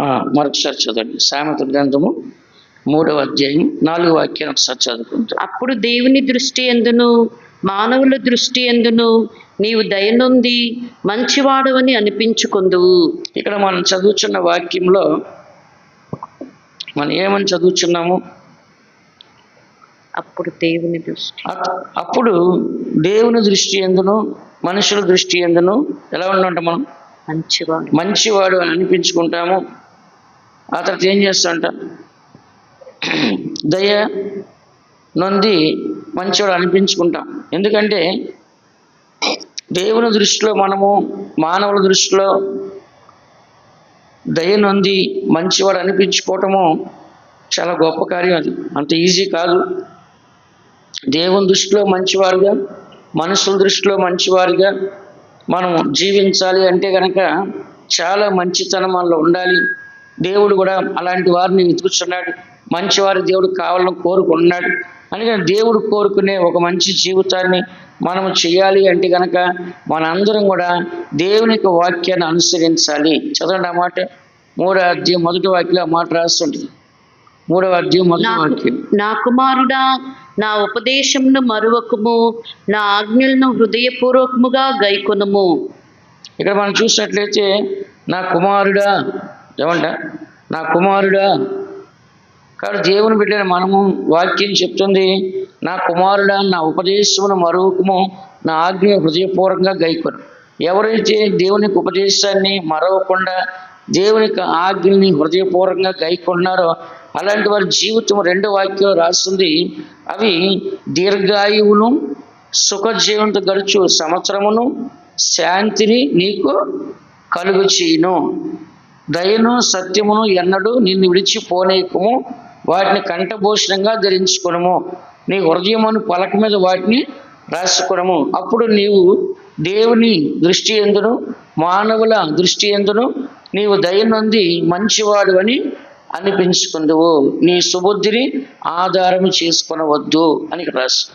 మరొకసారి చదవండి. సామెత గ్రంథము మూడవ అధ్యాయం నాలుగు వాక్యాలు ఒకసారి చదువుకుంటాం. అప్పుడు దేవుని దృష్టి ఎందును? మానవుల దృష్టి ఎందును? నీవు దయనుంది మంచివాడవని అనిపించుకుందువు. ఇక్కడ మనం చదువుతున్న వాక్యంలో మనం ఏమని చదువుతున్నాము అప్పుడు దేవుని దృష్టి. అప్- అప్పుడు దేవుని దృష్టి ఎందును? మనుషుల దృష్టి ఎందును? ఎలా ఉండంట మనం? మంచివాడు. మంచివాడు అని అనిపించుకుంటాము. ఆ తర్వాత ఏం చేస్తాంట దయ నొంది మంచివాడు అనిపించుకుంటాం. ఎందుకంటే దేవుని దృష్టిలో మనము మానవుల దృష్టిలో దయ నొంది మంచివాడు అనిపించుకోవటము చాలా గొప్ప కార్యం అది. అంత ఈజీ కాదు. దేవుని దృష్టిలో మంచివారుగా మనుషుల దృష్టిలో మంచివారుగా మనం జీవించాలి అంటే కనుక చాలా మంచితనం మనలో ఉండాలి. దేవుడు కూడా అలాంటి వారిని వెతుకుతున్నాడు మంచివారి దేవుడు కావాలని కోరుకుంటున్నాడు. అందుకని దేవుడు కోరుకునే ఒక మంచి జీవితాన్ని మనం చేయాలి అంటే కనుక మనందరం కూడా దేవుని యొక్క వాక్యాన్ని అనుసరించాలి. చదవండి ఆ మాట. మూడో అధ్యాయం మొదటి వాక్యం ఆ మాట రాస్తుంటుంది. మూడవ అధ్యాయం మొదటి వాక్యం. నా కుమారుడా నా ఉపదేశమును మరువకుము నా ఆజ్ఞలను హృదయపూర్వకముగా గైకొనుము. ఇక్కడ మనం చూసినట్లయితే నా కుమారుడా ఏమంట నా కుమారుడా కాదు దేవుని బిడ్డని మనము వాక్యం చెప్తుంది నా కుమారుడా నా ఉపదేశమును మరొకము నా ఆజ్ఞ హృదయపూర్వకంగా గైకొను. ఎవరైతే దేవుని ఉపదేశాన్ని మరవకుండా దేవుని ఆజ్ఞని హృదయపూర్వకంగా గైకొన్నారో అలాంటి వారి జీవితం రెండు వాక్యాలు రాస్తుంది అవి దీర్ఘాయువును సుఖజీవంతో గడుచు సంవత్సరమును శాంతిని నీకు కలుగు దయను సత్యమును ఎన్నడూ నిన్ను విడిచిపోనీయకము. వాటిని కంఠభూషణంగా ధరించుకునము. నీ హృదయమును పలక మీద వాటిని రాసుకునము. అప్పుడు నీవు దేవుని దృష్టి ఎందును మానవుల దృష్టి ఎందును నీవు దయనుంది మంచివాడు అని అనిపించుకుందువు. నీ సుబుద్ధిని ఆధారం చేసుకునవద్దు అని రాసి రాసు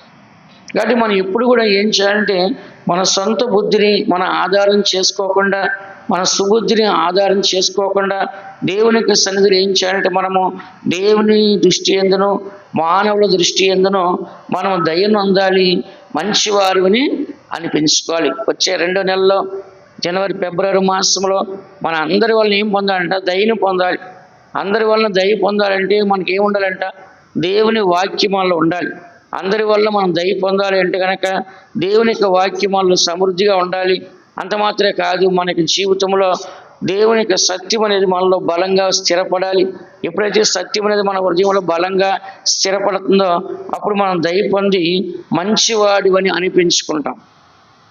కాబట్టి మనం ఎప్పుడు కూడా ఏం చేయాలంటే మన సొంత బుద్ధిని మన ఆధారం చేసుకోకుండా మన సుబుద్ధిని ఆధారం చేసుకోకుండా దేవునికి సన్నిధులు ఏం చేయాలంటే మనము దేవుని దృష్టి ఎందును మానవుల దృష్టి ఎందును మనం దయను అందాలి మంచివారిని అనిపించుకోవాలి వచ్చే రెండో నెలలో జనవరి ఫిబ్రవరి మాసంలో మన అందరి వల్ల ఏం పొందాలంట? దయను పొందాలి. అందరి వలన దయ పొందాలంటే మనకి ఏం ఉండాలంట? దేవుని వాక్యం ఉండాలి. అందరి వల్ల మనం దయ పొందాలి అంటే కనుక దేవుని యొక్క వాక్యం సమృద్ధిగా ఉండాలి. అంత మాత్రమే కాదు మనకి జీవితంలో దేవుని యొక్క సత్యం అనేది మనలో బలంగా స్థిరపడాలి. ఎప్పుడైతే సత్యం అనేది మన హృదయంలో బలంగా స్థిరపడుతుందో అప్పుడు మనం దయ పొంది మంచివాడి అని అనిపించుకుంటాం.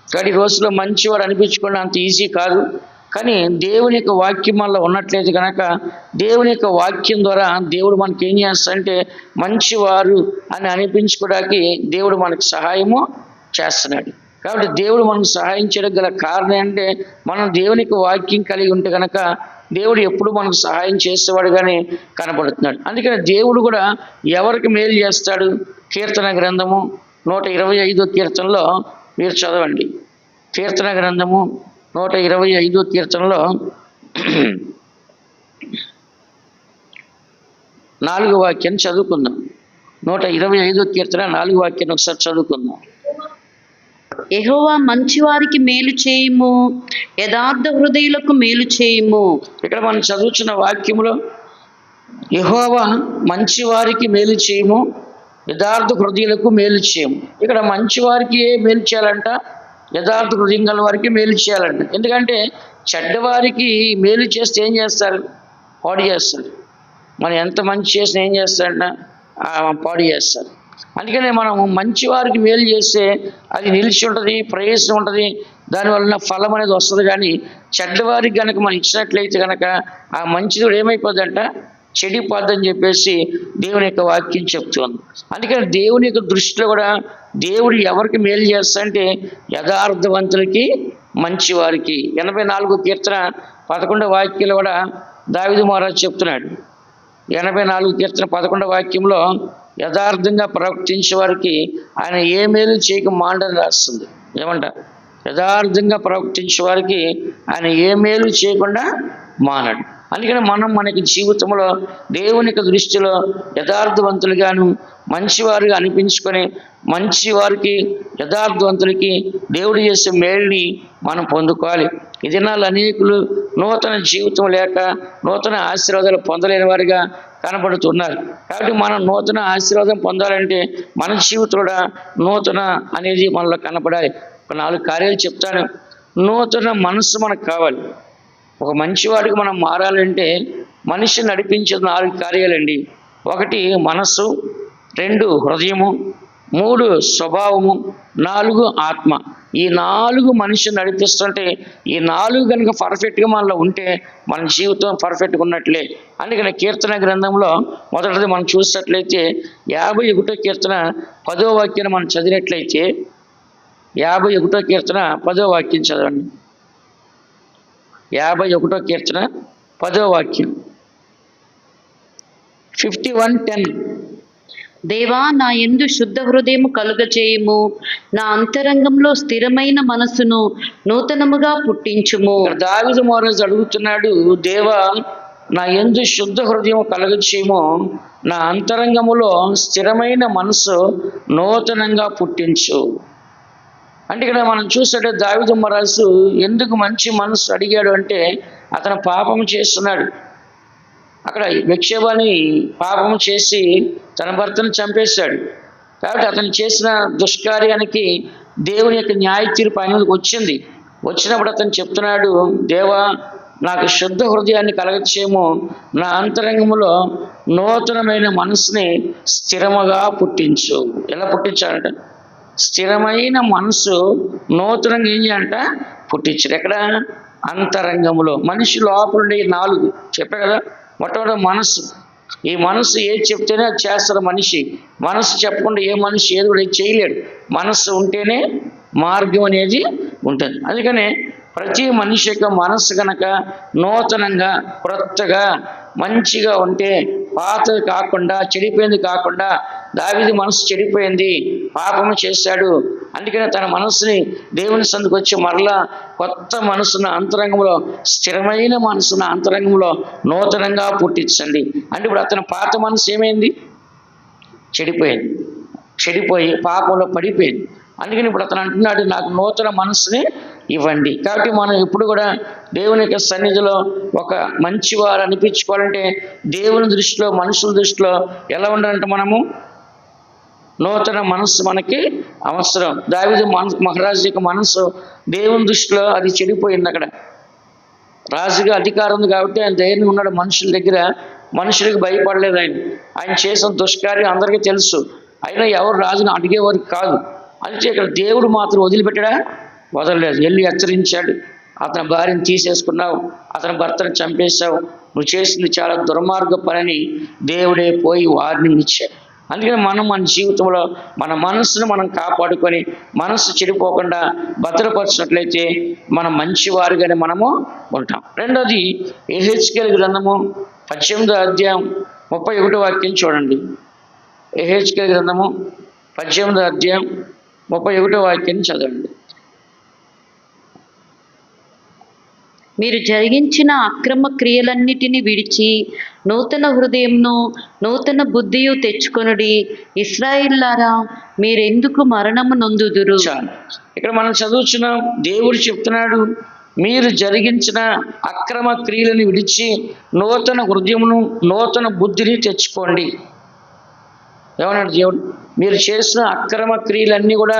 కానీ రోజుల్లో రోజులో మంచివాడు అనిపించుకోవడం అంత ఈజీ కాదు. కానీ దేవుని యొక్క వాక్యం మనలో ఉన్నట్లయితే కనుక దేవుని యొక్క వాక్యం ద్వారా దేవుడు మనకి ఏం చేస్తాడంటే మంచివారు అని అనిపించుకోవడానికి దేవుడు మనకు సహాయము చేస్తున్నాడు. కాబట్టి దేవుడు మనకు సహాయం చేయడం గల కారణం అంటే మనం దేవునికి వాక్యం కలిగి ఉంటే కనుక దేవుడు ఎప్పుడు మనకు సహాయం చేసేవాడుగానే కనబడుతున్నాడు అందుకని దేవుడు కూడా ఎవరికి మేలు చేస్తాడు? కీర్తన గ్రంథము నూట ఇరవై ఐదో కీర్తనలో మీరు చదవండి. కీర్తన గ్రంథము నూట ఇరవై ఐదో కీర్తనలో నాలుగు వాక్యాన్ని చదువుకుందాం. నూట ఇరవై ఐదో కీర్తన నాలుగు వాక్యాన్ని ఒకసారి చదువుకుందాం. ఎహోవా మంచివారికి మేలు చేయము యథార్థ హృదయులకు మేలు చేయము. ఇక్కడ మనం చదువుతున్న వాక్యములో ఎహోవా మంచివారికి మేలు చేయము యథార్థ హృదయులకు మేలు చేయము. ఇక్కడ మంచివారికి ఏ మేలు చేయాలంట? యథార్థ హృదయం గల వారికి మేలు చేయాలంట. ఎందుకంటే చెడ్డవారికి మేలు చేస్తే ఏం చేస్తారు? పాడు చేస్తారు. మనం ఎంత మంచి చేసినా ఏం చేస్తారంట? పాడు చేస్తారు. అందుకనే మనం మంచి వారికి మేలు చేస్తే అది నిలిచి ఉంటుంది ప్రయోజనం ఉంటుంది దానివలన ఫలం అనేది వస్తుంది. కానీ చెడ్డవారికి కనుక మనం ఇచ్చినట్లయితే కనుక ఆ మంచిది ఏమైపోద్దంట చెడిపోద్దని చెప్పేసి దేవుని యొక్క వాక్యం చెప్తుంది. అందుకని దేవుని యొక్క దృష్టిలో కూడా దేవుడు ఎవరికి మేలు చేస్తాడంటే యథార్థవంతులకి మంచివారికి. ఎనభై నాలుగు కీర్తన పదకొండవ వాక్యంలో కూడా దావిదు మహారాజు చెప్తున్నాడు. ఎనభై నాలుగు కీర్తన పదకొండవ వాక్యంలో యథార్థంగా ప్రవర్తించే వారికి ఆయన ఏ మేలు చేయక మాండని రాస్తుంది. ఏమంట? యథార్థంగా ప్రవర్తించే వారికి ఆయన ఏ మేలు చేయకుండా మానడు. అందుకని మనం మనకి జీవితంలో దేవుని యొక్క దృష్టిలో యథార్థవంతులుగాను మంచివారుగా అనిపించుకొని మంచి వారికి యథార్థవంతులకి దేవుడు చేసే మేలుని మనం పొందుకోవాలి. ఈ దినాలు అనేకులు నూతన జీవితం లేక నూతన ఆశీర్వాదాలు పొందలేని వారిగా కనబడుతున్నారు. కాబట్టి మనం నూతన ఆశీర్వాదం పొందాలంటే మన జీవితంలో నూతన అనేది మనలో కనపడాలి. ఒక నాలుగు కార్యాలు చెప్తాను. నూతన మనస్సు మనకు కావాలి. ఒక మంచివాడికి మనం మారాలంటే మనిషి నడిపించే నాలుగు కార్యాలండి. ఒకటి మనస్సు రెండు హృదయము మూడు స్వభావము నాలుగు ఆత్మ. ఈ నాలుగు మనిషి నడిపిస్తుంటే ఈ నాలుగు కనుక పర్ఫెక్ట్గా మనలో ఉంటే మన జీవితం పర్ఫెక్ట్గా ఉన్నట్లే. అందుకని కీర్తన గ్రంథంలో మొదటిది మనం చూసినట్లయితే యాభై ఒకటో కీర్తన పదో వాక్యాన్ని మనం చదివినట్లయితే యాభై ఒకటో కీర్తన పదో వాక్యం చదవండి. యాభై ఒకటో కీర్తన పదో వాక్యం. Fifty one ten. దేవా నా ఎందు శుద్ధ హృదయము కలుగజేయము. నా అంతరంగంలో స్థిరమైన మనసును నూతనముగా పుట్టించుము. దావిద దావిదు మహారాజు అడుగుతున్నాడు దేవా నా ఎందు శుద్ధ హృదయం కలగచేమో నా అంతరంగములో స్థిరమైన మనసు నూతనంగా పుట్టించు. అంటే ఇక్కడ మనం చూసాడు దావిద మహారాజు ఎందుకు మంచి మనసు అడిగాడు అంటే అతను పాపం చేస్తున్నాడు. అక్కడ విక్షేపాన్ని పాపం చేసి తన భర్తను చంపేశాడు. కాబట్టి అతను చేసిన దుష్కార్యానికి దేవుని యొక్క న్యాయ తీర్పు ఆయన వచ్చింది. వచ్చినప్పుడు అతను చెప్తున్నాడు దేవా నాకు శుద్ధ హృదయాన్ని కలగచేమో నా అంతరంగంలో నూతనమైన మనసుని స్థిరముగా పుట్టించు. ఎలా పుట్టించాడట? స్థిరమైన మనసు నూతనంగా ఏం చేయాలంట? పుట్టించాడు. ఎక్కడ? అంతరంగంలో మనిషి లోపల నాలుగు. చెప్పా కదా? మొట్టమొదటి మనసు ఈ మనసు ఏది చెప్తేనే అది చేస్తారు మనిషి. మనసు చెప్పకుండా ఏ మనిషి ఏది కూడా చేయలేడు. మనసు ఉంటేనే మార్గం అనేది ఉంటుంది. అందుకనే ప్రతి మనిషి యొక్క మనసు కనుక నూతనంగా క్రొత్తగా మంచిగా ఉంటే పాతది కాకుండా చెడిపోయింది కాకుండా దావిది మనసు చెడిపోయింది పాపము చేశాడు. అందుకనే తన మనసుని దేవుని సందుకు వచ్చి మరలా కొత్త మనసున అంతరంగంలో స్థిరమైన మనసున అంతరంగంలో నూతనంగా పుట్టించండి. అంటే ఇప్పుడు అతని పాత మనసు ఏమైంది? చెడిపోయింది. చెడిపోయి పాపంలో పడిపోయింది. అందుకని ఇప్పుడు అతను అంటున్నాడు నాకు నూతన మనసుని ఇవ్వండి. కాబట్టి మనం ఇప్పుడు కూడా దేవుని యొక్క సన్నిధిలో ఒక మంచివారు అనిపించుకోవాలంటే దేవుని దృష్టిలో మనుషుల దృష్టిలో ఎలా ఉండాలంటే మనము నూతన మనస్సు మనకి అవసరం. దావిదు మన మహారాజు యొక్క మనస్సు దేవుని దృష్టిలో అది చెడిపోయింది అక్కడ. రాజుగా అధికారం ఉంది కాబట్టి ఆయన ధైర్యం ఉన్నాడు మనుషుల దగ్గర. మనుషులకు భయపడలేదు ఆయన. ఆయన చేసిన దుష్కార్యం అందరికీ తెలుసు. అయినా ఎవరు రాజును అడిగేవారు కాదు. అంతే ఇక్కడ దేవుడు మాత్రం వదిలిపెట్టాడా? వదలలేదు. వెళ్ళి హెచ్చరించాడు. అతని భార్యను తీసేసుకున్నావు అతని భర్తను చంపేశావు. నువ్వు చేసింది చాలా దుర్మార్గ పనిని దేవుడే పోయి వార్నింగ్ ఇచ్చాడు. అందుకని మనం మన జీవితంలో మన మనసును మనం కాపాడుకొని మనసు చెడిపోకుండా భద్రపరిచినట్లయితే మనం మంచివారుగానే మనము ఉంటాం. రెండోది ఏహెచ్కేల్ గ్రంథము పద్దెనిమిదో అధ్యాయం ముప్పై ఒకటో వాక్యం చూడండి. ఏహెచ్కేల్ గ్రంథము పద్దెనిమిదో అధ్యాయం ముప్పై ఒకటో వాక్యం చదవండి. మీరు జరిగించిన అక్రమ క్రియలన్నిటిని విడిచి నూతన హృదయంను నూతన బుద్ధియు తెచ్చుకొనుడి. ఇస్రాయిల్లారా మీరెందుకు మరణము నొందుదురు? ఇక్కడ మనం చదువుతున్నాం దేవుడు చెప్తున్నాడు మీరు జరిగించిన అక్రమ క్రియలను విడిచి నూతన హృదయమును నూతన బుద్ధిని తెచ్చుకోండి. ఏమన్నాడు దేవుడు? మీరు చేసిన అక్రమ క్రియలన్నీ కూడా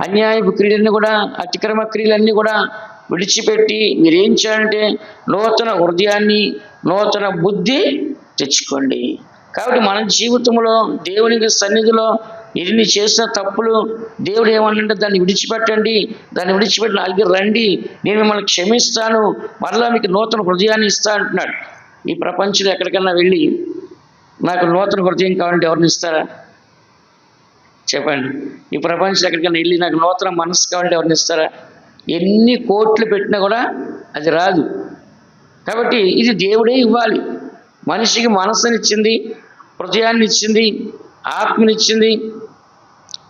అన్యాయపు క్రియలన్నీ కూడా అతిక్రమ క్రియలన్నీ కూడా విడిచిపెట్టి మీరు ఏం చేయాలంటే నూతన హృదయాన్ని నూతన బుద్ధి తెచ్చుకోండి. కాబట్టి మన జీవితంలో దేవునికి సన్నిధిలో ఇన్ని చేసిన తప్పులు దేవుడు ఏమన్నంటే దాన్ని విడిచిపెట్టండి దాన్ని విడిచిపెట్టి నా రండి నేను మిమ్మల్ని క్షమిస్తాను మరలా మీకు నూతన హృదయాన్ని ఇస్తా అంటున్నాడు. ఈ ప్రపంచంలో ఎక్కడికన్నా వెళ్ళి నాకు నూతన హృదయం కావాలంటే ఎవరిని ఇస్తారా? చెప్పండి. ఈ ప్రపంచం ఎక్కడికైనా వెళ్ళి నాకు నూతన మనసు కావాలంటే ఎవరిని ఇస్తారా? ఎన్ని కోట్లు పెట్టినా కూడా అది రాదు. కాబట్టి ఇది దేవుడే ఇవ్వాలి. మనిషికి మనస్సునిచ్చింది హృదయాన్ని ఇచ్చింది ఆత్మనిచ్చింది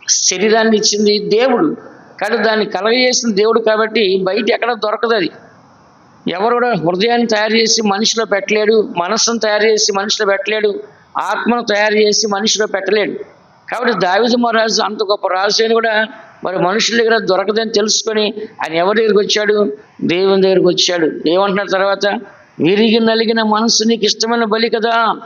శరీరాన్ని ఇచ్చింది దేవుడు. కానీ దాన్ని కలగజేసిన దేవుడు కాబట్టి బయట ఎక్కడ దొరకదు అది. ఎవరు కూడా హృదయాన్ని తయారు చేసి మనిషిలో పెట్టలేడు మనస్సును తయారు చేసి మనిషిలో పెట్టలేడు ఆత్మను తయారు చేసి మనిషిలో పెట్టలేడు. కాబట్టి దావిద మహారాజు అంత గొప్ప రాజు అని కూడా మరి మనుషుల దగ్గర దొరకదని తెలుసుకొని ఆయన ఎవరి దగ్గరికి వచ్చాడు? దేవుని దగ్గరికి వచ్చాడు. ఏమంటున్నారు తర్వాత విరిగి నలిగిన మనసు నీకు ఇష్టమైన బలి కదా?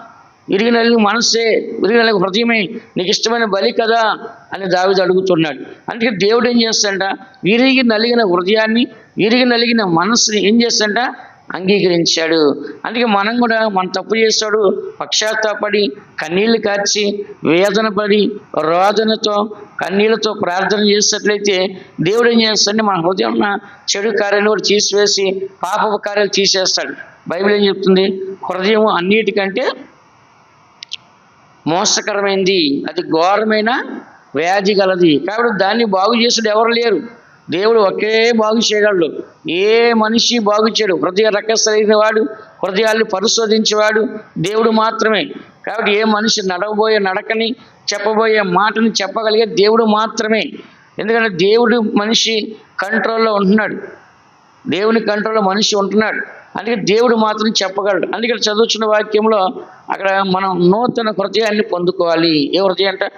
విరిగి నలిగిన మనసే విరిగి నలిగిన హృదయమే నీకు ఇష్టమైన బలి కదా? అని దావిది అడుగుతున్నాడు. అందుకే దేవుడు ఏం చేస్తాడ విరిగి నలిగిన హృదయాన్ని విరిగి నలిగిన మనసుని ఏం చేస్తాడంట? అంగీకరించాడు. అందుకే మనం కూడా మన తప్పు చేస్తాడు. పక్షాత్తాపడి కన్నీళ్ళు కార్చి వేదన పడి రోదనతో కన్నీళ్ళతో ప్రార్థన చేసినట్లయితే దేవుడు ఏం చేస్తాడు మన హృదయం ఉన్న చెడు కార్యాలు కూడా తీసివేసి పాప కార్యాలు తీసేస్తాడు. బైబిల్ ఏం చెప్తుంది? హృదయం అన్నిటికంటే మోసకరమైంది. అది ఘోరమైన వ్యాధి గలది. కాబట్టి దాన్ని బాగు చేసుడు ఎవరు లేరు. దేవుడు ఒకే బాగు చేయగలడు. ఏ మనిషి బాగు చేయడు. హృదయ రక్కసరైన వాడు హృదయాన్ని పరిశోధించేవాడు దేవుడు మాత్రమే. కాబట్టి ఏ మనిషి నడవబోయే నడకని చెప్పబోయే మాటని చెప్పగలిగే దేవుడు మాత్రమే. ఎందుకంటే దేవుడు మనిషి కంట్రోల్లో ఉంటున్నాడు. దేవుని కంట్రోల్లో మనిషి ఉంటున్నాడు. అందుకే దేవుడు మాత్రం చెప్పగలడు. అందుకే చదువుతున్న వాక్యంలో అక్కడ మనం నూతన హృదయాన్ని పొందుకోవాలి. ఏ హృదయం అంటే?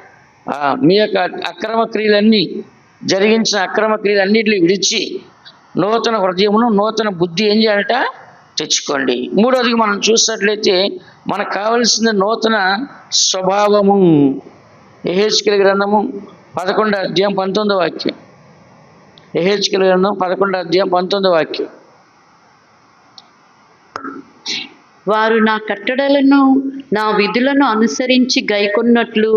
మీ యొక్క అక్రమ క్రియలన్నీ జరిగించిన అక్రమ క్రియలన్నింటినీ విడిచి నూతన హృదయమును నూతన బుద్ధి ఏం చేయాలట? తెచ్చుకోండి. మూడోది మనం చూసినట్లయితే మనకు కావలసిన నూతన స్వభావము. ఎహెచ్కల గ్రంథము పదకొండు అధ్యాయం పంతొమ్మిదో వాక్యం. ఎహెచ్కల గ్రంథం పదకొండు అధ్యాయం పంతొమ్మిదో వాక్యం. వారు నా కట్టడలను నా విధులను అనుసరించి గైకొన్నట్లు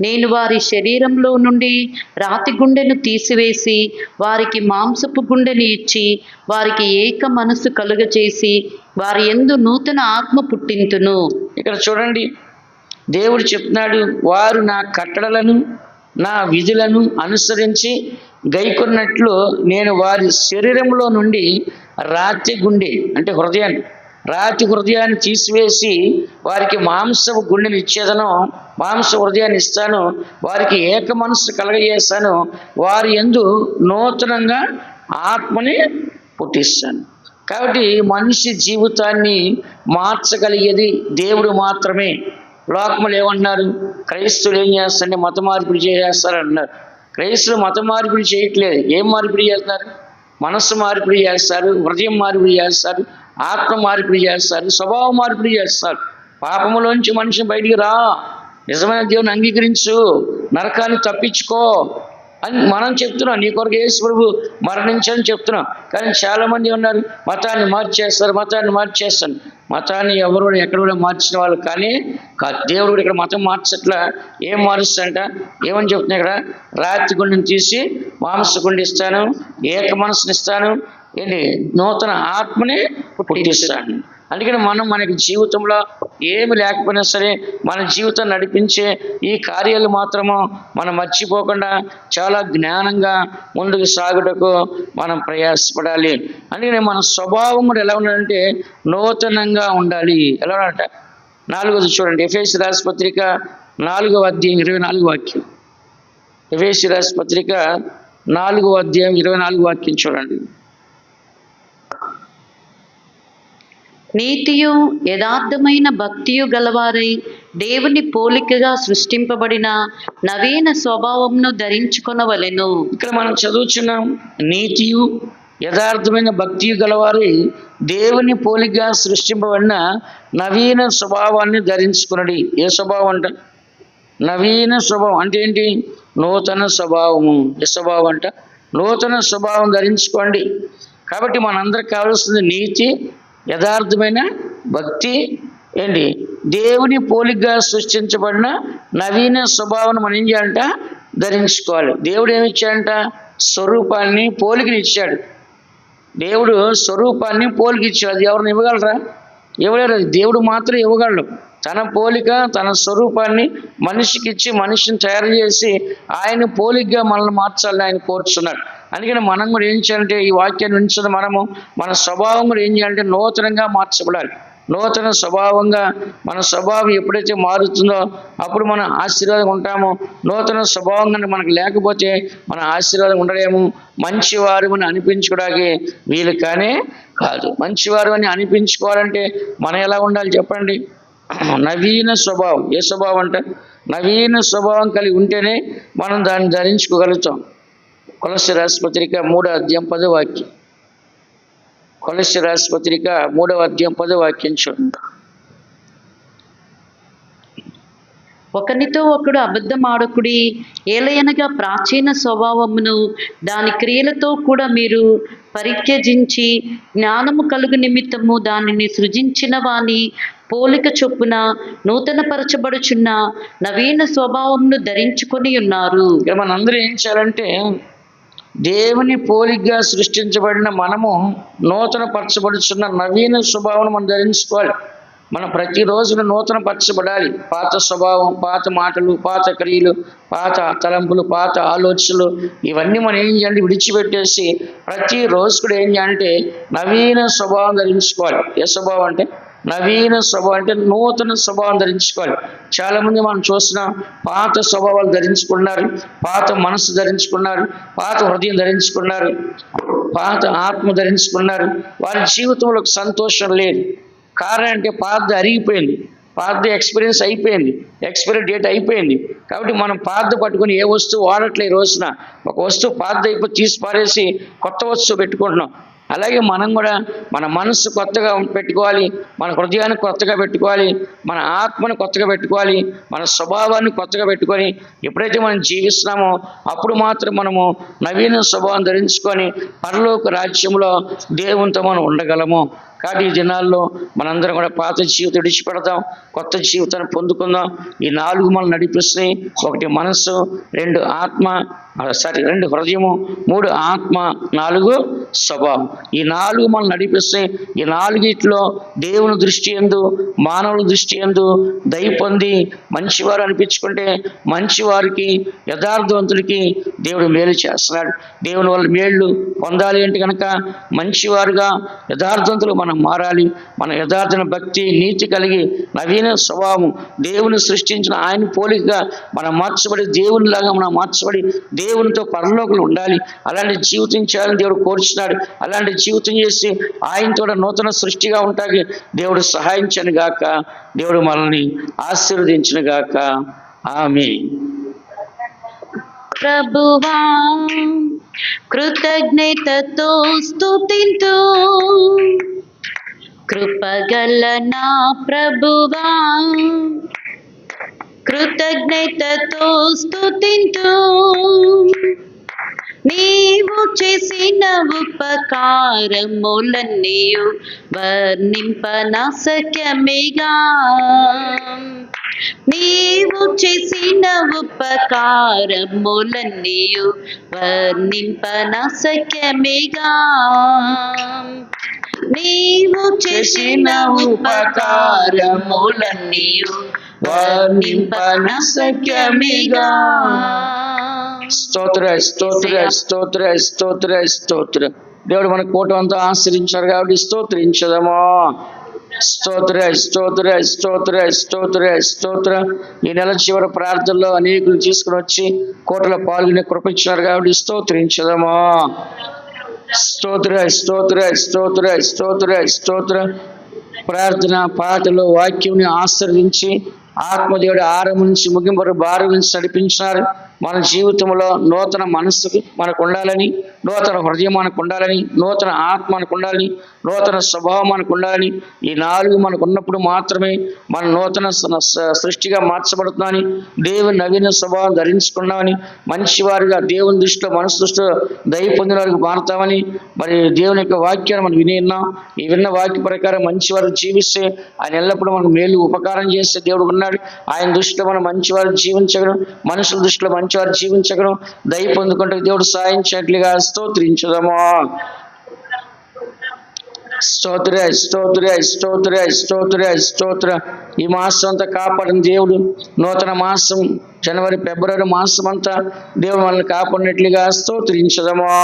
నేను వారి శరీరంలో నుండి రాతి గుండెను తీసివేసి వారికి మాంసపు గుండెని ఇచ్చి వారికి ఏక మనసు కలుగచేసి వారి ఎందు నూతన ఆత్మ పుట్టింతును. ఇక్కడ చూడండి దేవుడు చెప్తున్నాడు వారు నా కట్టడలను నా విధులను అనుసరించి గైకొన్నట్లు నేను వారి శరీరంలో నుండి రాతి గుండె అంటే హృదయాన్ని రాతి హృదయాన్ని తీసివేసి వారికి మాంసపు గుండెని ఇచ్చేదను మాంస హృదయాన్ని ఇస్తాను వారికి ఏక మనస్సు కలగజేస్తాను వారి ఎందు నూతనంగా ఆత్మని పుట్టిస్తాను. కాబట్టి మనిషి జీవితాన్ని మార్చగలిగేది దేవుడు మాత్రమే. లోకములు ఏమంటున్నారు? క్రైస్తువులు ఏం చేస్తారంటే మత మార్పిడి చేసేస్తారు క్రైస్తులు మత మార్పిడి చేయట్లేదు. ఏం మార్పిడి చేస్తారు? మనస్సు మార్పిడి చేస్తారు హృదయం మార్పిడి చేస్తారు ఆత్మ మార్పిడి చేస్తారు స్వభావ మార్పిడి చేస్తారు. పాపములోంచి మనిషిని బయటికి రా. నిజమైన దేవుని అంగీకరించు. నరకాన్ని తప్పించుకో. అని మనం చెప్తున్నాం. నీ కొరకు యేసు ప్రభు మరణించని చెప్తున్నాం. కానీ చాలా మంది ఉన్నారు మతాన్ని మార్చేస్తారు మతాన్ని మార్చేస్తాను మతాన్ని ఎవరు కూడా ఎక్కడ కూడా మార్చిన వాళ్ళు కానీ దేవుడు కూడా ఇక్కడ మతం మార్చట్లా? ఏం మారుస్తాడంట? ఏమని చెప్తున్నా ఇక్కడ? రాతి గుండెని తీసి మాంస గుండె ఇస్తాను ఏక మనసుని ఇస్తాను ఏంటి? నూతన ఆత్మని పుట్టిస్తాడు. అందుకని మనం మనకి జీవితంలో ఏమి లేకపోయినా సరే మన జీవితం నడిపించే ఈ కార్యాలు మాత్రము మనం మర్చిపోకుండా చాలా జ్ఞానంగా ముందుకు సాగుటకు మనం ప్రయాసపడాలి. అందుకని మన స్వభావం కూడా ఎలా ఉండాలంటే నూతనంగా ఉండాలి. ఎలా ఉండాలంట నాలుగోది చూడండి. ఎఫ్ఎస్ రాస్పత్రిక నాలుగవ అధ్యాయం ఇరవై నాలుగు వాక్యం. ఎఫ్ఎస్ రాజపత్రిక నాలుగో అధ్యాయం ఇరవై నాలుగు వాక్యం చూడండి. నీతియు యథార్థమైన భక్తియు గలవారై దేవుని పోలికగా సృష్టింపబడిన నవీన స్వభావంను ధరించుకొనవలెను. ఇక్కడ మనం చదువుచున్నాం నీతియు యథార్థమైన భక్తియు గలవారి దేవుని పోలిగా సృష్టింపబడిన నవీన స్వభావాన్ని ధరించుకున్నది ఏ స్వభావం అంట? నవీన స్వభావం అంటే ఏంటి? నూతన స్వభావము. ఏ స్వభావం అంట? నూతన స్వభావం ధరించుకోండి. కాబట్టి మనందరికి కావాల్సింది నీతి యథార్థమైన భక్తి ఏంటి? దేవుని పోలికగా సృష్టించబడిన నవీన స్వభావం మనం ఏం చేయాలంట? ధరించుకోవాలి. దేవుడు ఏమిచ్చాడంట స్వరూపాన్ని పోలికని ఇచ్చాడు. దేవుడు స్వరూపాన్ని పోలిక ఇచ్చాడు. అది ఎవరిని ఇవ్వగలరా? ఇవ్వలేరు. దేవుడు మాత్రం ఇవ్వగలడు. తన పోలిక తన స్వరూపాన్ని మనిషికి ఇచ్చి మనిషిని తయారు చేసి ఆయన పోలికగా మనల్ని మార్చాలని ఆయన కోరుచున్నాడు. అందుకని మనం కూడా ఏం చేయాలంటే ఈ వాక్యాన్ని ఉంచిన మనము మన స్వభావం కూడా ఏం చేయాలంటే నూతనంగా మార్చబడాలి. నూతన స్వభావంగా మన స్వభావం ఎప్పుడైతే మారుతుందో అప్పుడు మనం ఆశీర్వాదం ఉంటాము. నూతన స్వభావం కనుక మనకు లేకపోతే మన ఆశీర్వాదం ఉండలేము. మంచివారు అని అనిపించుకోవడానికి వీలు కానీ కాదు. మంచివారు అని అనిపించుకోవాలంటే మనం ఎలా ఉండాలి చెప్పండి? నవీన స్వభావం. ఏ స్వభావం అంటే? నవీన స్వభావం కలిగి ఉంటేనే మనం దాన్ని ధరించుకోగలుగుతాం. కొలసి రాష్పత్రిక మూడో అధ్యాయం పదో వాక్యం. కొలసి రాష్పత్రిక మూడవ అధ్యాయం పదో వాక్యం చూడండి ఒకనితో ఒకడు అబద్ధమాడకుడి ఏలయనగా ప్రాచీన స్వభావమును దాని క్రియలతో కూడా మీరు పరిత్యజించి జ్ఞానము కలుగు నిమిత్తము దానిని సృజించిన వాని పోలిక చొప్పున నూతనపరచబడుచున్న నవీన స్వభావమును ధరించుకొని ఉన్నారు. మనందరూ ఏం చేయాలంటే దేవుని పోలిగ్గా సృష్టించబడిన మనము నూతన పరచబడుచున్న నవీన స్వభావం మనం ధరించుకోవాలి. మనం ప్రతిరోజు నూతన పరచబడాలి పాత స్వభావం పాత మాటలు పాత క్రియలు పాత తలంపులు పాత ఆలోచనలు ఇవన్నీ మనం ఏం చేయాలి విడిచిపెట్టేసి ప్రతిరోజు కూడా ఏం చేయాలంటే నవీన స్వభావం ధరించుకోవాలి. ఏ స్వభావం అంటే నవీన స్వభావం అంటే నూతన స్వభావం ధరించుకోవాలి. చాలా మంది మనం చూస్తున్నాం పాత స్వభావాలు ధరించుకున్నారు పాత మనసు ధరించుకున్నారు పాత హృదయం ధరించుకున్నారు పాత ఆత్మ ధరించుకున్నారు. వారి జీవితంలో సంతోషం లేదు. కారణం అంటే పాత అరిగిపోయింది. పాత ఎక్స్పీరియన్స్ అయిపోయింది. ఎక్స్పైరీ డేట్ అయిపోయింది. కాబట్టి మనం పాత పట్టుకుని ఏ వస్తువు వాడట్లేదు రోజున. ఒక వస్తువు పాత అయిపోయి తీసి పారేసి కొత్త వస్తువు పెట్టుకుంటున్నాం. అలాగే మనం కూడా మన మనస్సు కొత్తగా పెట్టుకోవాలి మన హృదయాన్ని కొత్తగా పెట్టుకోవాలి మన ఆత్మను కొత్తగా పెట్టుకోవాలి మన స్వభావాన్ని కొత్తగా పెట్టుకొని ఎప్పుడైతే మనం జీవిస్తున్నామో అప్పుడు మాత్రం మనము నవీన స్వభావం ధరించుకొని పరలోక రాజ్యంలో దేవునితో మనం ఉండగలము. కాబట్టి ఈ దినాల్లో మనందరం కూడా పాత జీవితం విడిచిపెడదాం కొత్త జీవితాన్ని పొందుకుందాం. ఈ నాలుగు మనం నడిపిస్తాయి ఒకటి మనస్సు రెండు ఆత్మ సారీ రెండు హృదయము మూడు ఆత్మ నాలుగు స్వభావం. ఈ నాలుగు మనం నడిపిస్తే ఈ నాలుగిట్లో దేవుని దృష్టి ఎందు మానవుల దృష్టి ఎందు దయ పొంది మంచివారు అనిపించుకుంటే మంచివారికి యథార్థవంతుడికి దేవుడు మేలు చేస్తున్నాడు. దేవుని వల్ల మేళ్ళు పొందాలి అంటే కనుక మంచివారుగా యథార్థవంతులు మనం మారాలి. మన యథార్థన భక్తి నీతి కలిగి నవీన స్వభావం దేవుని సృష్టించిన ఆయన పోలికగా మనం మార్చబడి దేవునిలాగా మనం మార్చబడి దేవునితో పరలోకులు ఉండాలి. అలాంటి జీవితం చేయాలని దేవుడు కోరుచున్నాడు. అలాంటి జీవితం చేసి ఆయనతో నూతన సృష్టిగా ఉంటాకి దేవుడు సహాయించను గాక. దేవుడు మనల్ని ఆశీర్వదించిన గాక. ఆమె ప్రభువా కృతజ్ఞతతో స్తుతింతు. కృపగల నా ప్రభువా కృతజ్ఞతతో స్తుతింతు. నీవు చేసిన ఉపకారములన్నీయు వర్ణింపనసక్యమిగా నీవు చేసిన ఉపకారములన్నీయు వర్ణింపనసక్యమిగా నీవు చేసిన ఉపకారములన్నీయు వర్ణింపనసక్యమిగా స్తోత్ర స్తోత్ర స్తోత్ర స్తోత్ర స్తోత్ర దేవుడు మన కూటం అంతా ఆశ్రయించారు కాబట్టి స్తోత్రించదమో? స్తోత్ర స్తోత్ర స్తోత్ర స్తోత్ర స్తోత్ర. ఈ నెల చివరి ప్రార్థనలో అనేకులు తీసుకుని వచ్చి కోటలో పాల్గొనే కృపించినారు కాబట్టి స్తోత్రించదమా? స్తోత్ర స్తోత్ర స్తోత్ర స్తోత్ర స్తోత్ర. ప్రార్థన పాటలు వాక్యంని ఆశ్రయించి ఆత్మదేవుడి ఆరంభం నుంచి ముగింపు బారు నుంచి నడిపించినారు మన జీవితంలో నూతన మనస్సుకి మనకు ఉండాలని నూతన హృదయం మనకు ఉండాలని నూతన ఆత్మ మనకు ఉండాలని నూతన స్వభావం మనకు ఉండాలని ఈ నాలుగు మనకు ఉన్నప్పుడు మాత్రమే మన నూతన స- సృష్టిగా మార్చబడుతున్నామని దేవుని నవీన స్వభావం ధరించుకున్నామని మంచివారిగా దేవుని దృష్టిలో మనసు దృష్టిలో దయ పొందిన వారికి మారుతామని మరి దేవుని యొక్క వాక్యాన్ని మనం విని ఉన్నాం. ఈ విన్న వాక్య ప్రకారం మంచి వారు జీవిస్తే ఆయన ఎల్లప్పుడూ మనకు మేలు ఉపకారం చేస్తే దేవుడు ఉన్నాడు. ఆయన దృష్టిలో మనం మంచివారు జీవించగలం మనుషుల దృష్టిలో మంచివారు జీవించగలం. దయ పొందుకుంటే దేవుడు సాయించినట్లుగా స్తోత్రించదము? స్తోత్ర స్తోత్ర స్తోత్ర స్తోత్ర స్తోత్ర. ఈ మాసం అంతా కాపాడిన దేవుడు నూతన మాసం జనవరి ఫిబ్రవరి మాసం అంతా దేవుడు మనల్ని కాపాడినట్లుగా స్తోత్రించదమా?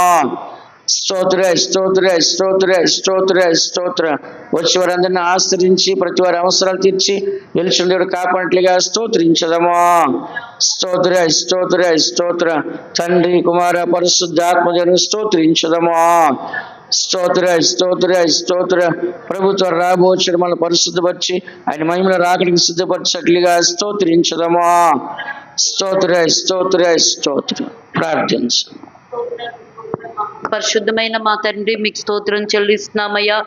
స్తోత్ర స్తోత్ర స్తోత్ర స్తోత్ర స్తోత్ర. వచ్చి వారందరిని ఆశ్రయించి ప్రతి వారి అవసరాలు తీర్చి వెలుచుండే కాపాడిగా స్తోత్రించదము. స్తోత్ర స్తోత్ర స్తోత్ర. తండ్రి కుమార పరిశుద్ధాత్మజను స్తోత్రించదము. స్తోత్ర స్తోత్ర స్తోత్ర. ప్రభుత్వ రాబోచడం మన పరిశుద్ధపరిచి ఆయన మహిమల రాకడికి సిద్ధపరచట్లుగా స్తోత్రించదము. స్తోత్ర స్తోత్ర స్తోత్ర. ప్రార్థించ. పరిశుద్ధమైన మా తండ్రి మీకు స్తోత్రం చెల్లిస్తున్నామయ్యా.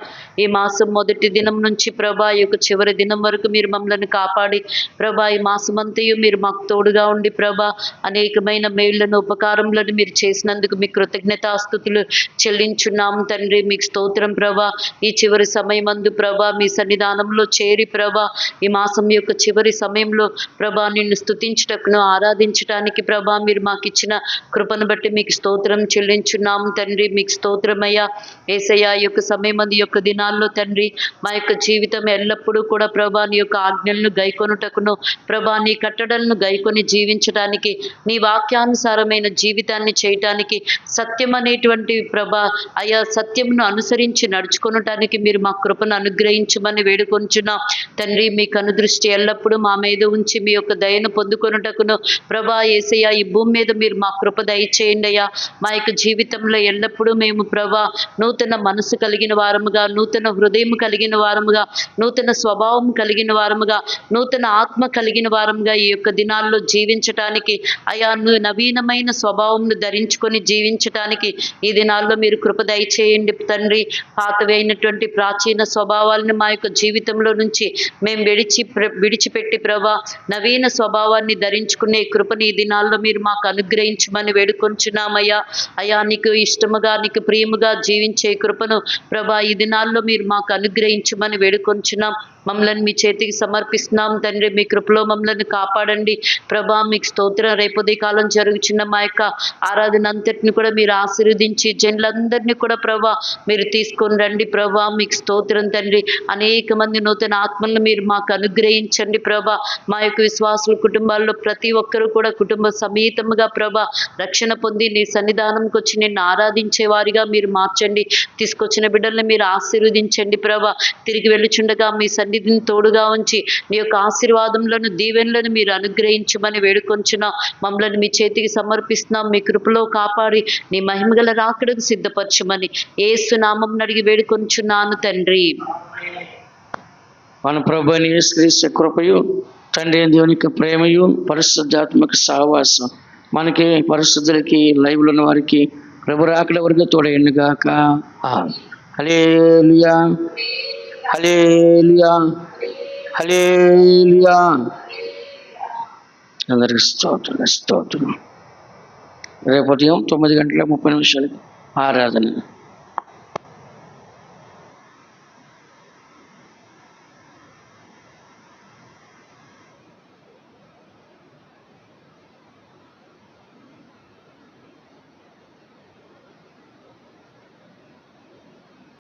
ఈ మాసం మొదటి దినం నుంచి ప్రభా యొక్క చివరి దినం వరకు మీరు మమ్మల్ని కాపాడి ప్రభా ఈ మాసమంతయు మీరు మాకు తోడుగా ఉండి ప్రభా అనేకమైన మేళ్ళను ఉపకారములను మీరు చేసినందుకు మీ కృతజ్ఞతాస్థుతులు చెల్లించున్నాం తండ్రి. మీకు స్తోత్రం ప్రభా ఈ చివరి సమయమందు ప్రభా మీ సన్నిధానంలో చేరి ప్రభా ఈ మాసం యొక్క చివరి సమయంలో ప్రభా నిన్ను స్థుతించటకును ఆరాధించటానికి ప్రభా మీరు మాకు ఇచ్చిన కృపను బట్టి మీకు స్తోత్రం చెల్లించున్నాం తండ్రి. మీకు స్తోత్రమయ్యా. ఏసయ్యా యొక్క సమయం ఈ యొక్క దినాల్లో తండ్రి మా యొక్క జీవితం ఎల్లప్పుడూ కూడా ప్రభా నీ యొక్క ఆజ్ఞలను గైకొనుటకును ప్రభా నీ కట్టడలను గైకొని జీవించడానికి నీ వాక్యానుసారమైన జీవితాన్ని చేయటానికి సత్యం అనేటువంటి ప్రభా అయా సత్యమును అనుసరించి నడుచుకొనటానికి మీరు మా కృపను అనుగ్రహించమని వేడుకొంచున్నాం. తండ్రి మీ కనుదృష్టి ఎల్లప్పుడూ మా మీద ఉంచి మీ యొక్క దయను పొందుకొనుటకును ప్రభా ఏసయ్య ఈ భూమి మీద మీరు మా కృప దయచేయండి అయ్యా. మా యొక్క జీవితంలో ఎల్లప్పుడూ మేము ప్రభా నూతన మనసు కలిగిన వారముగా నూతన హృదయం కలిగిన వారముగా నూతన స్వభావం కలిగిన వారముగా నూతన ఆత్మ కలిగిన వారముగా ఈ యొక్క దినాల్లో జీవించటానికి అయా నవీనమైన స్వభావంను ధరించుకొని జీవించటానికి ఈ దినాల్లో మీరు కృప దయచేయండి తండ్రి. పాతవైనటువంటి ప్రాచీన స్వభావాలను మా యొక్క జీవితంలో నుంచి మేము విడిచి విడిచిపెట్టి ప్రభా నవీన స్వభావాన్ని ధరించుకునే కృపని ఈ దినాల్లో మీరు మాకు అనుగ్రహించమని వేడుకొంచున్నామయ్యా. అయా నీకు ఇష్టం ఇష్టముగా నీకు ప్రియముగా జీవించే కృపను ప్రభా ఈ దినాల్లో మీరు మాకు అనుగ్రహించమని వేడుకొంచున్నాం. మమ్మల్ని మీ చేతికి సమర్పిస్తున్నాం తండ్రి. మీ కృపలో మమ్మల్ని కాపాడండి. ప్రభా మీకు స్తోత్రం. రేపు కాలం జరుగుచున్న మా యొక్క ఆరాధన అంతటిని కూడా మీరు ఆశీర్వదించి జనులందరినీ కూడా ప్రభా మీరు తీసుకొని రండి. ప్రభా మీకు స్తోత్రం తండ్రి. అనేక మంది నూతన ఆత్మలను మీరు మాకు అనుగ్రహించండి ప్రభా. మా యొక్క విశ్వాసుల కుటుంబాల్లో ప్రతి ఒక్కరూ కూడా కుటుంబ సమేతముగా ప్రభా రక్షణ పొంది నీ సన్నిధానంకి వచ్చి నిన్ను ఆరాధించే వారిగా మీరు మార్చండి. తీసుకొచ్చిన బిడ్డల్ని మీరు ఆశీర్వదించండి ప్రభా. తిరిగి వెళ్ళుచుండగా మీ సన్నిధిని తోడుగా ఉంచి నీ యొక్క ఆశీర్వాదములను దీవెనలను మీరు అనుగ్రహించమని వేడుకొంచున్న మమ్మల్ని మీ చేతికి సమర్పిస్తున్నాం. మీ కృపలో కాపాడి నీ మహిమగల రాకడకు సిద్ధపరచమని ఏసు నామం అడిగి వేడుకొంచున్నాను తండ్రి. మన ప్రభు యేసుక్రీస్తు కృపయు తండ్రి అయిన దేవుని యొక్క ప్రేమయు పరిశుద్ధాత్మక సహవాసం మనకి పరిశుద్ధులకి లైవ్లో ఉన్న వారికి ప్రభు రాకడ వరకు తోడైండు గాక. హలేలుయా హలేలియా హలేలియా అందరికి స్తోత్రం స్తోత్రం. రేపు ఉదయం తొమ్మిది గంటల ముప్పై నిమిషాలకి ఆరాధన.